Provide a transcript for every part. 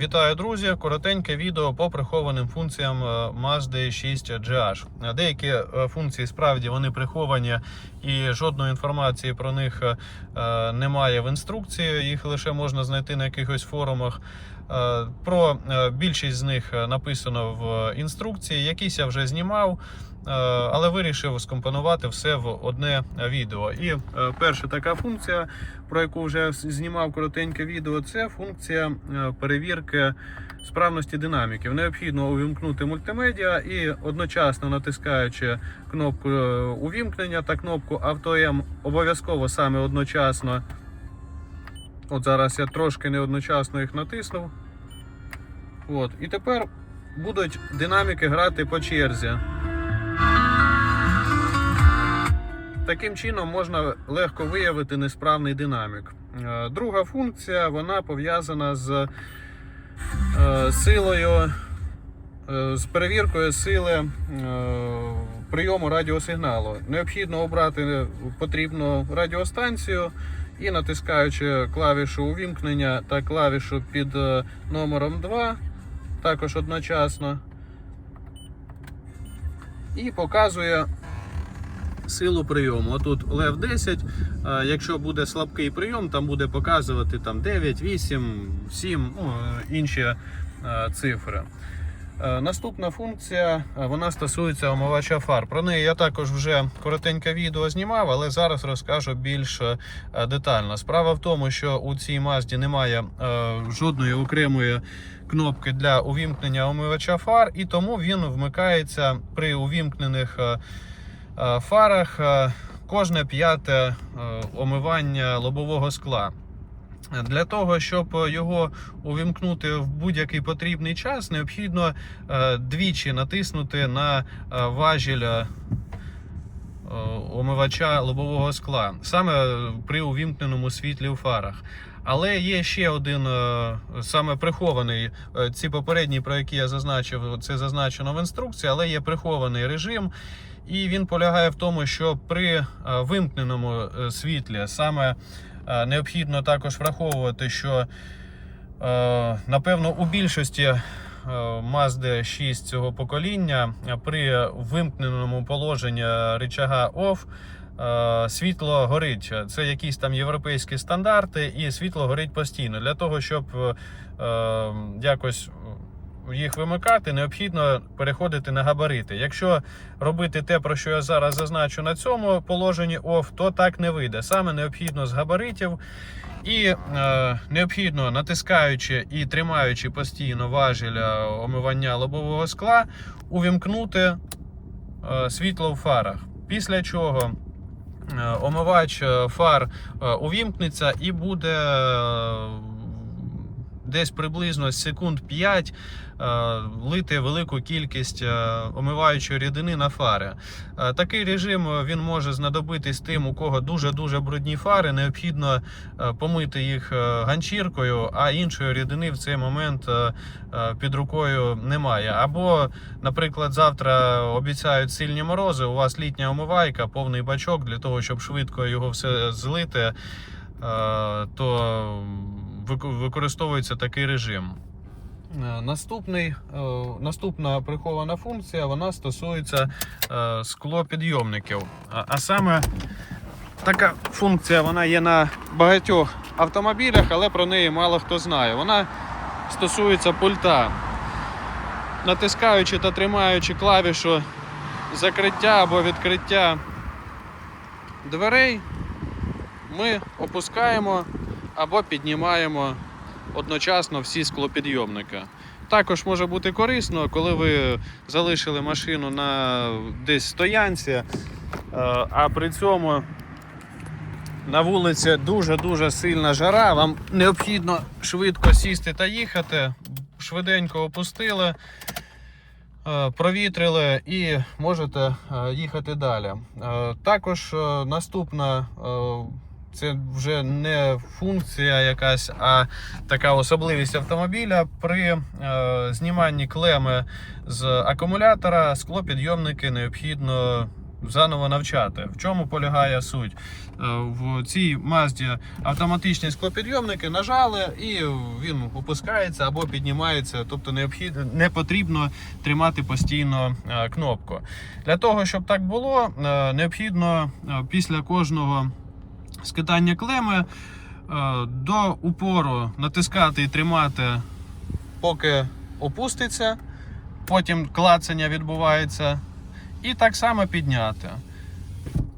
Вітаю, друзі! Коротеньке відео по прихованим функціям е, Mazda 6 GH. Деякі е, функції справді вони приховані і жодної інформації про них е, е, немає в інструкції. Їх лише можна знайти на якихось форумах. Е, Про е, більшість з них е, написано в інструкції. Якісь я вже знімав, але вирішив скомпонувати все в одне відео. І перша така функція, про яку вже знімав коротеньке відео, це функція перевірки справності динаміків. Необхідно увімкнути мультимедіа і одночасно натискаючи кнопку увімкнення та кнопку Авто-М обов'язково саме одночасно. От зараз я трошки не одночасно їх натиснув. От. І тепер будуть динаміки грати по черзі. Таким чином можна легко виявити несправний динамік. Е, Друга функція вона пов'язана з е, силою, е, з перевіркою сили прийому радіосигналу. Необхідно обрати потрібну радіостанцію і натискаючи клавішу увімкнення та клавішу під номером 2, також одночасно, і показує силу прийому. Отут лев 10. е, Якщо буде слабкий прийом, там буде показувати там 9, 8, 7, ну, е, інші е, цифри. Е, Наступна функція е, вона стосується омивача фар. Про неї я також вже коротеньке відео знімав, але зараз розкажу більш е, детально. Справа в тому, що у цій Мазді немає жодної окремої кнопки для увімкнення омивача фар, і тому він вмикається при увімкнених фарах кожне п'яте омивання лобового скла. Для того, щоб його увімкнути в будь-який потрібний час, необхідно е, двічі натиснути на е, важіль е, омивача лобового скла, саме при увімкненому світлі у фарах. Але є ще один саме прихований. Ці попередні, про які я зазначив, це зазначено в інструкції, але є прихований режим. І він полягає в тому, що при вимкненому світлі саме необхідно також враховувати, що е, напевно у більшості е, Mazda 6 цього покоління е, при вимкненому положенні рычага OFF е, світло горить. Це якісь там європейські стандарти, і світло горить постійно. Для того, щоб е, е, якось їх вимикати, необхідно переходити на габарити. Якщо робити те, про що я зараз зазначу на цьому положенні OFF, то так не вийде. Саме необхідно з габаритів. І е, необхідно, натискаючи і тримаючи постійно важіль е, омивання лобового скла, увімкнути е, світло в фарах. Після чого е, омивач е, фар увімкнеться і буде десь приблизно секунд 5 е, лити велику кількість е, омиваючої рідини на фари. Е, Такий режим він може знадобитись тим, у кого дуже-дуже брудні фари. Необхідно помити їх ганчіркою, а іншої рідини в цей момент під рукою немає. Або, наприклад, завтра обіцяють сильні морози. У вас літня омивайка, повний бачок для того, щоб швидко його все злити, то використовується такий режим. Е, Наступний, е, наступна прихована функція вона стосується е, склопідйомників. А, саме така функція вона є на багатьох автомобілях, але про неї мало хто знає. Вона стосується пульта. Натискаючи та тримаючи клавішу закриття або відкриття дверей, ми опускаємо або піднімаємо одночасно всі склопідйомники. Також може бути корисно, коли ви залишили машину на десь стоянці, е, а при цьому на вулиці дуже-дуже сильна жара, вам необхідно швидко сісти та їхати. Швиденько опустили, е, провітрили і можете е, їхати далі. Також наступна це вже не функція якась, а така особливість автомобіля. При е, зніманні клеми з акумулятора склопідйомники необхідно заново навчати. В чому полягає суть? Е, В цій Мазді автоматичні склопідйомники нажали і він опускається або піднімається, тобто необхідно не потрібно тримати постійно е, кнопку. Для того, щоб так було, е, необхідно е, після кожного скидання клеми е, до упору натискати і тримати, поки опуститься, потім клацання відбувається, і так само підняти.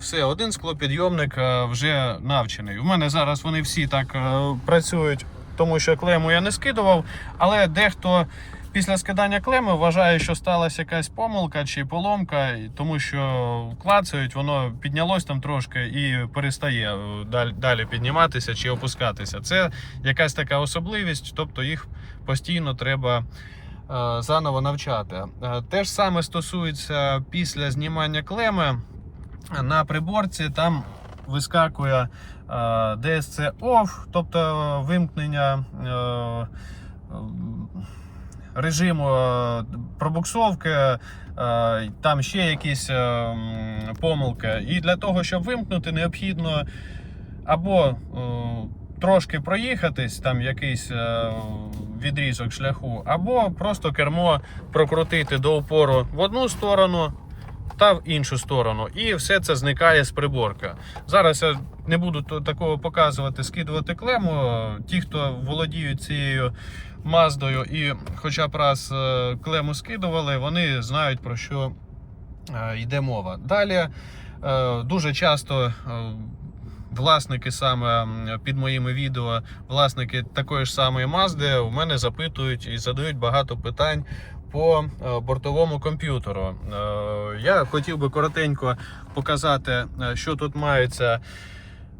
Все, один склопідйомник е, вже навчений. У мене зараз вони всі так е, працюють, тому що клему я не скидував, але дехто після скидання клеми вважає, що сталася якась помилка чи поломка, тому що клацають, воно піднялось там трошки і перестає е, далі, підніматися чи опускатися. Це якась така особливість, тобто їх постійно треба е, заново навчати. Е, Те ж саме стосується після знімання клеми на приборці там вискакує DSC OFF, тобто вимкнення е, е, пробуксовки, е, там ще якісь е, помилки. І для того, щоб вимкнути, необхідно або трошки проїхатись, там якийсь відрізок шляху, або просто кермо прокрутити до опору в одну сторону, та в іншу сторону. І все це зникає з приборки. Зараз я не буду такого показувати, скидувати клему. Ті, хто володіють цією маздою і хоча б раз е, клему скидували, вони знають про що е, йде мова. Далі е, дуже часто. Власники саме під моїми відео, власники такої ж самої Мазди, у мене запитують і задають багато питань по бортовому комп'ютеру. Я хотів би коротенько показати, що тут мається.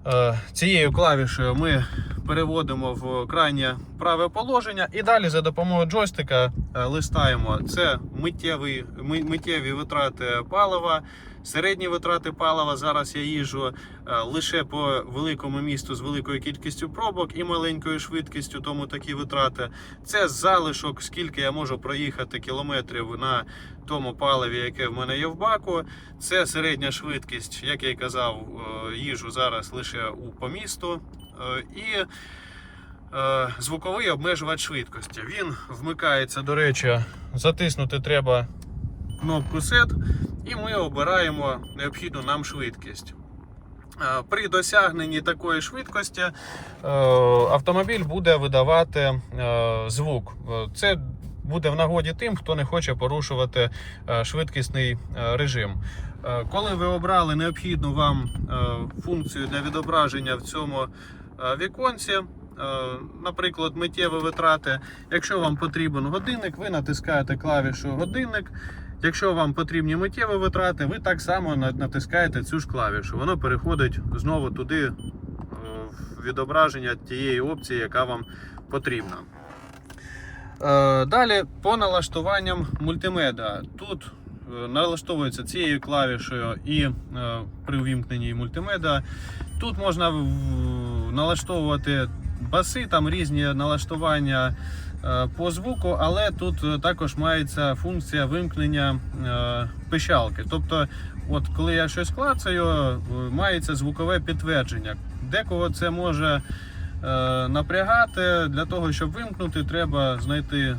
Е, Цією клавішею ми переводимо в крайнє праве положення і далі за допомогою джойстика е, листаємо. Це миттєві, миттєві витрати палива, середні витрати палива. Зараз я їжджу е, лише по великому місту з великою кількістю пробок і маленькою швидкістю, тому такі витрати. Це залишок, скільки я можу проїхати кілометрів на тому паливі, яке в мене є в баку. Це середня швидкість, як я й казав, е, їжу зараз лише у по місту. Е, І звуковий обмежувач швидкості. Він вмикається, до речі, затиснути треба кнопку SET, і ми обираємо необхідну нам швидкість. Е, При досягненні такої швидкості е, автомобіль буде видавати е, звук. Це буде в нагоді тим, хто не хоче порушувати швидкісний режим. Коли ви обрали необхідну вам функцію для відображення в цьому віконці, наприклад, миттєві витрати, якщо вам потрібен годинник, ви натискаєте клавішу годинник. Якщо вам потрібні миттєві витрати, ви так само натискаєте цю ж клавішу. Воно переходить знову туди, е, в відображення тієї опції, яка вам потрібна. Е, Далі по налаштуванням мультимеда. Тут е, налаштовується цією клавішею і при увімкненні мультимеда. Тут можна налаштовувати баси, там різні налаштування по звуку, але тут е, також мається функція вимкнення е, пищалки. Тобто, от коли я щось клацаю, е, мається звукове підтвердження. Декого це може е, напрягати. Для того, щоб вимкнути, треба знайти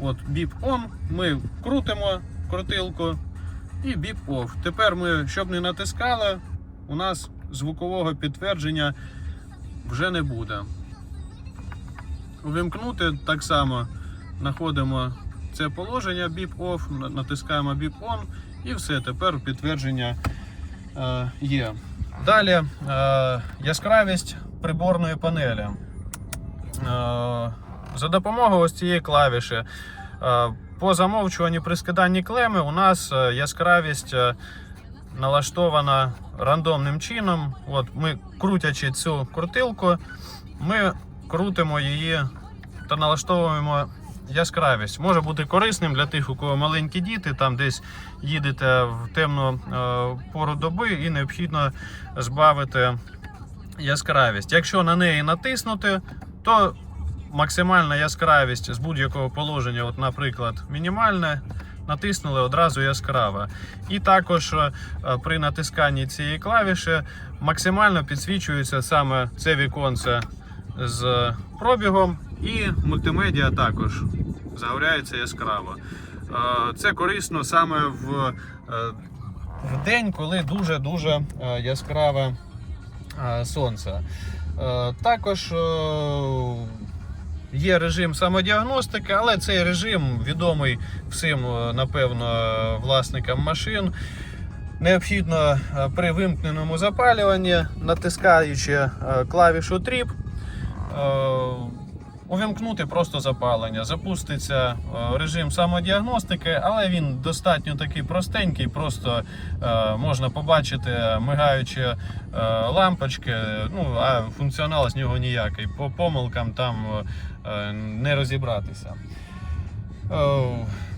от біп on. Ми крутимо крутилку і біп off. Тепер ми, щоб не натискали, у нас звукового підтвердження вже не буде. Увімкнути так само знаходимо це положення біп off, натискаємо біп on і все, тепер підтвердження е, є. Далі е, яскравість приборної панелі. Е, за допомогою ось цієї клавіші е, по замовчуванню при скиданні клеми у нас е, яскравість е, налаштована рандомним чином. От ми крутячи цю крутилку, ми крутимо її та налаштовуємо яскравість. Може бути корисним для тих, у кого маленькі діти, там десь їдете в темну е, пору доби і необхідно збавити яскравість. Якщо на неї натиснути, то максимальна яскравість з будь-якого положення, от, наприклад, мінімальне, натиснули одразу яскраво. І також е, при натисканні цієї клавіші максимально підсвічується саме це віконце з пробігом, і мультимедіа також загоряється яскраво. Е, Це корисно саме в, е, в день, коли дуже-дуже е, яскраве сонце. Також є режим самодіагностики, але цей режим відомий всім, напевно, власникам машин. Необхідно при вимкненому запалюванні, натискаючи клавішу Trip, увімкнути просто запалення. Запуститься е, режим самодіагностики, але він достатньо такий простенький, просто е, можна побачити мигаючі е, лампочки, ну а функціонал з нього ніякий. По помилкам там е, не розібратися.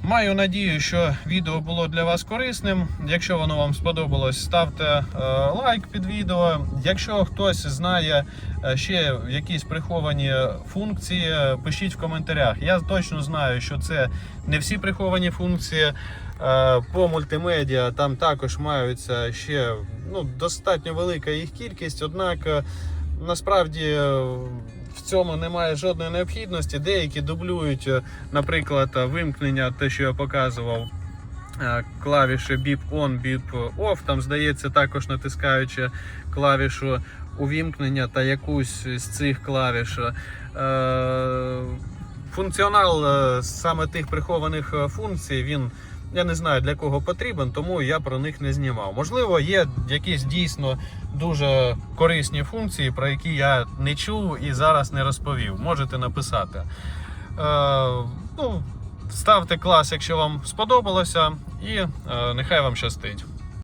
Маю надію, що відео було для вас корисним. Якщо воно вам сподобалось, ставте е, лайк під відео. Якщо хтось знає е, ще якісь приховані функції, е, пишіть в коментарях. Я точно знаю, що це не всі приховані функції. По мультимедіа там також маються ще ну, достатньо велика їх кількість, однак насправді в цьому немає жодної необхідності. Деякі дублюють, е, наприклад, е, вимкнення, те, що я показував. е, Клавіші Beep On, Beep Off. Там здається, також натискаючи клавішу увімкнення та якусь з цих клавіш. Функціонал саме тих прихованих функцій, він я не знаю для кого потрібен, тому я про них не знімав. Можливо, є якісь дійсно дуже корисні функції, про які я не чув і зараз не розповів. Можете написати. Е, ну, ставте клас, якщо вам сподобалося, і е, нехай вам щастить.